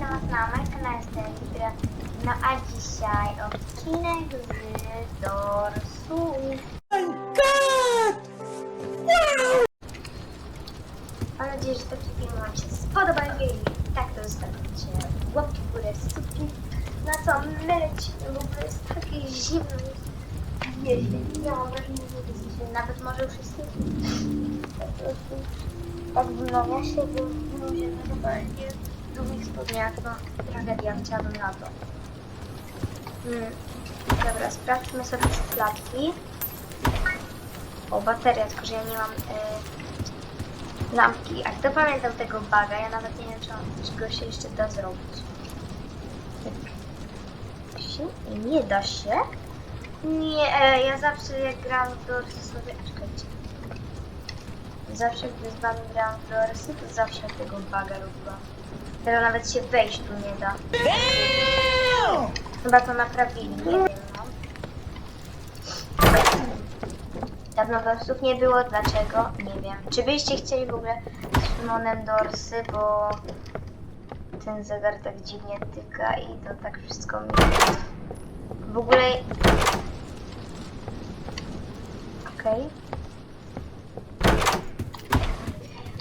witam was na moim kanale No a dzisiaj odcinek z Dorsu. Mam nadzieję, że taki film wam się spodoba. Jeżeli tak, to zostawcie łapki w górę, subki. Na co my lecimy, ogóle jest takie zimno, wiecznie. Ja mam wrażenie, że nawet może już jest po prostu wymawia się, bo ludzie normalnie w długich spodniach, no tragedia, chciałabym na to. Hmm. Dobra, sprawdźmy sobie szufladki. O, bateria, tylko że ja nie mam y, lampki. A kto pamiętał tego baga? Ja nawet nie wiem, czy, on, go się jeszcze da zrobić. Się? Nie da się? Nie, e, ja zawsze jak gram w Dorsy sobie... Zawsze gdy z wami gram w Dorsy, to zawsze tego baga robiłam. Teraz nawet się wejść tu nie da. Chyba to naprawili, nie wiem no. Dawno Dorsów nie było, dlaczego? Nie wiem. Czy byście chcieli w ogóle z Szymonem Dorsy, bo ten zegar tak dziwnie tyka i to tak wszystko mi... W ogóle... Okej.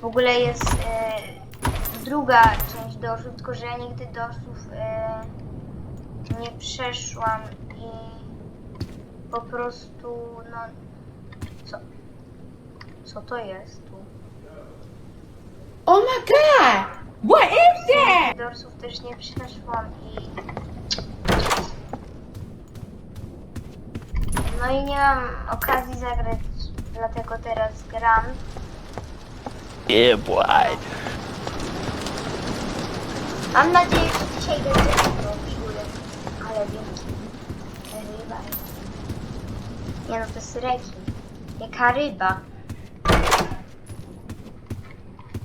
W ogóle jest e, druga część dorsów, tylko że ja nigdy dorsów e, nie przeszłam i po prostu, no, co, co to jest tu? Oh my god! What is that? Dorsów też nie przeszłam i... No i nie mam okazji zagrać, dlatego teraz gram. Yeah, boy. Mam nadzieję, że dzisiaj będzie do figury. Ale wielki. Ryba. Nie no, to jest rekin. Jaka ryba?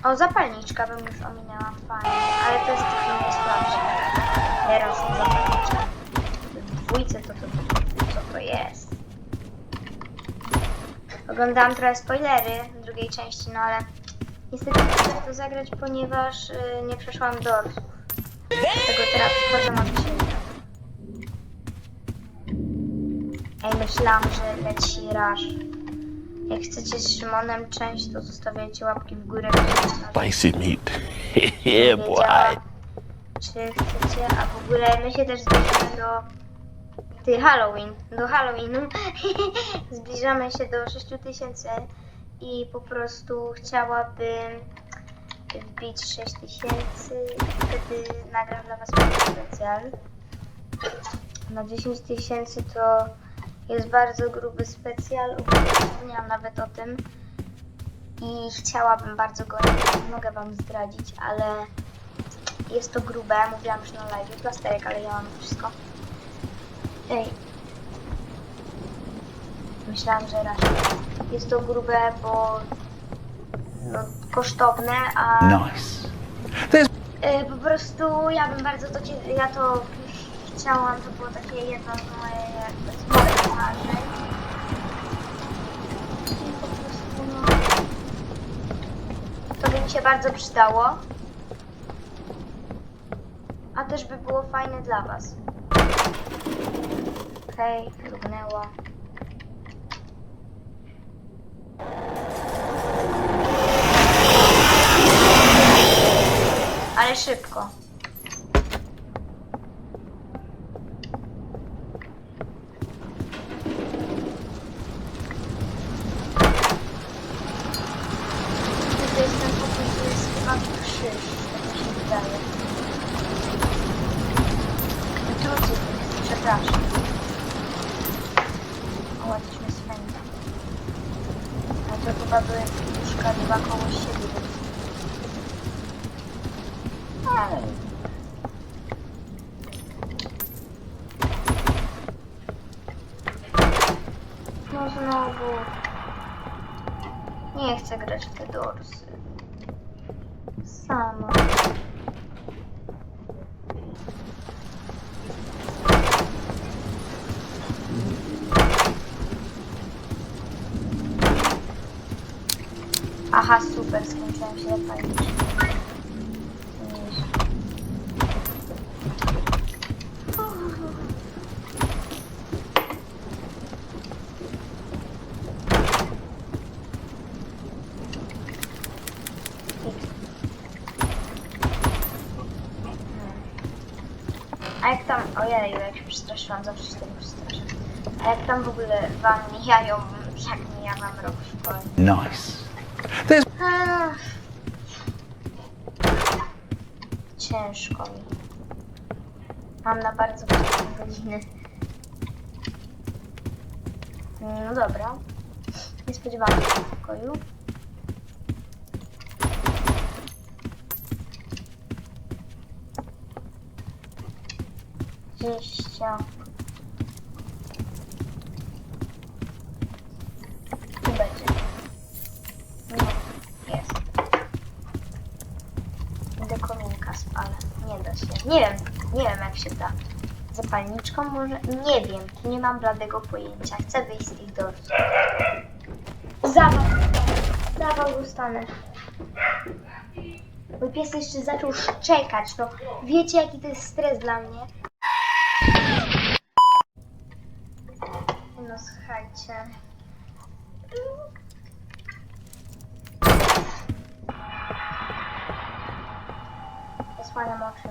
O, zapalniczka bym już ominęła, fajnie. Ale to jest trochę niesłabsze. Teraz zapalniczka. W dwójce to, to, to, co to jest? Oglądałam trochę spoilery drugiej części, no ale niestety nie chcę to zagrać, ponieważ y, nie przeszłam dorsów. Dlatego teraz wchodzę na. Ej, myślałam, że leci rush. Jak chcecie z Szymonem część, to zostawiajcie łapki w górę. Spicy meat. yeah, boy. Czy chcecie, a w ogóle my się też zbliżamy do ty Halloween, do Halloweenu. zbliżamy się do 6000 i po prostu chciałabym wbić 6000 i wtedy nagram dla was specjal. Na 10 tysięcy to jest bardzo gruby specjal, zapomniałam nawet o tym i chciałabym bardzo go, nie mogę wam zdradzić, ale jest to grube, mówiłam już na live, plasterek, ale ja mam wszystko. Ej. Myślałam, że raz. Jest to grube, bo no, kosztowne, a Nice. There's e, po prostu ja bym bardzo to, cie- ja to chciałam, to było takie jedno z moich marzeń. I po prostu no, to by mi się bardzo przydało. A też by było fajne dla was. Okej, okay, szybko. To jest ten pokój, to jest chyba krzyż, tak mi się wydaje. Trucy, przepraszam. O, coś mnie swędza. Ale to chyba były łóżka dwa koło siebie. Ale... No znowu. Nie chcę grać w te dorsy. Sama. Aha, super, skończyłem się zapalniczkę. A jak tam, ojej, jak się przestraszyłam, zawsze się tego przestraszam. A jak tam w ogóle wam mijają, jak mija wam rok w szkole? Nice. There's Ach. Ciężko mi. Mam na bardzo wczesne godziny. No dobra. Nie spodziewałam się w pokoju. Dwadzieścia. Tu będzie. Nie, jest. Idę kominka spalę. Nie da się. Nie wiem, nie wiem jak się da. Zapalniczką może? Nie wiem. Nie mam bladego pojęcia. Chcę wyjść z tych dorów. Zawał. Zawał dostanę. Mój pies jeszcze zaczął szczekać. No, wiecie jaki to jest stres dla mnie? No słuchajcie. Zasłaniam oczy.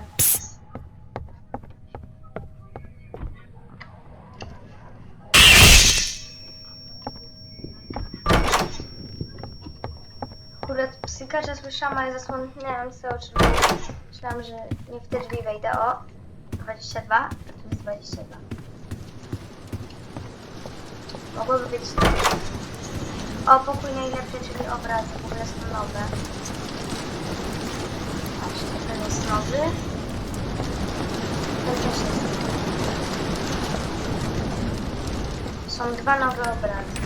Akurat psykacza słyszałam, ale zasłoniłam sobie oczy. Myślałam, że nie w te drzwi wejdę. O! 22, a tu jest 22. Mogłoby być... O, pokój najlepszy, czyli obrazy. W ogóle są nowe. Patrzcie, ten jest nowy. Ten też jest nowy. Są dwa nowe obrazy.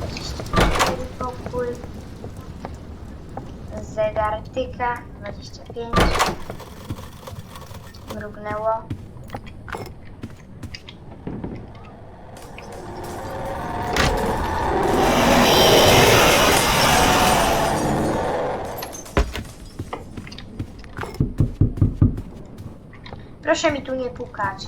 24 pokój. Zegar tyka. 25. Mrugnęło. Proszę mi tu nie pukać.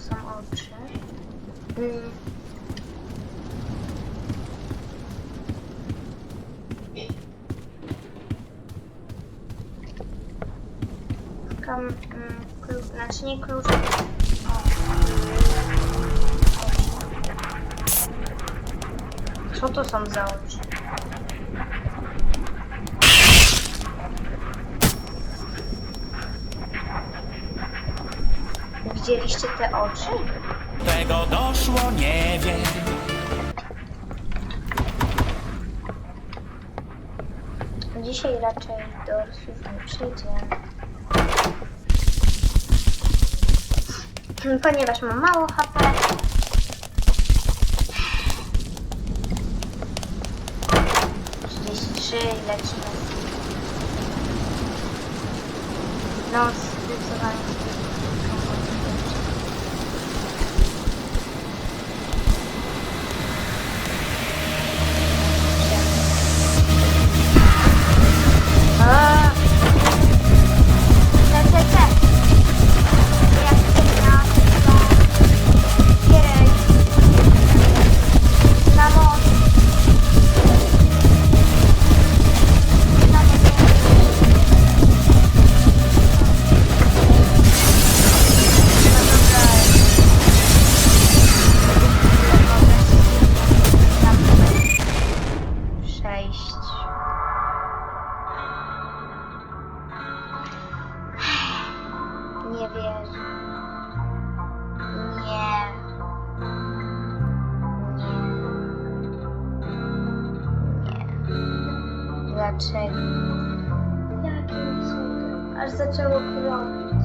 Są oczy. Szukam mm, klucz, znaczy nie klucz. Co to są za oczy? Widzieliście te oczy? tego doszło, nie wiem. Dzisiaj raczej do Orsów nie przyjdzie. Ponieważ mam mało HP. Trzy i lecimy. No, zdecydowanie. Dlaczego? Jakim cudem? Aż zaczęło kropić.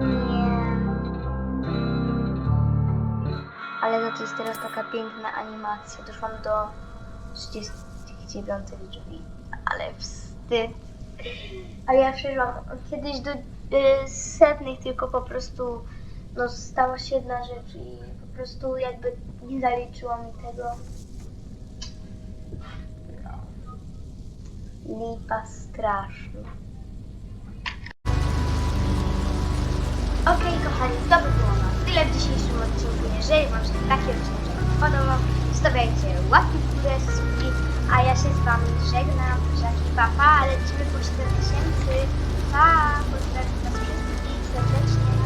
Nie. Ale za to jest teraz taka piękna animacja. Doszłam do 39 drzwi. Ale wstyd. A ja przeszłam kiedyś do y, setnych, tylko po prostu no, stała się jedna rzecz i po prostu jakby nie zaliczyło mi tego. lipa straszna. Okej okay, kochani, to by było na tyle w dzisiejszym odcinku. Jeżeli Wam się taki odcinek podobał, zostawiajcie łapki w górę, suki, a ja się z Wami żegnam. Żaki papa, lecimy po 7 tysięcy. Pa, pozdrawiam Was wszystkich serdecznie.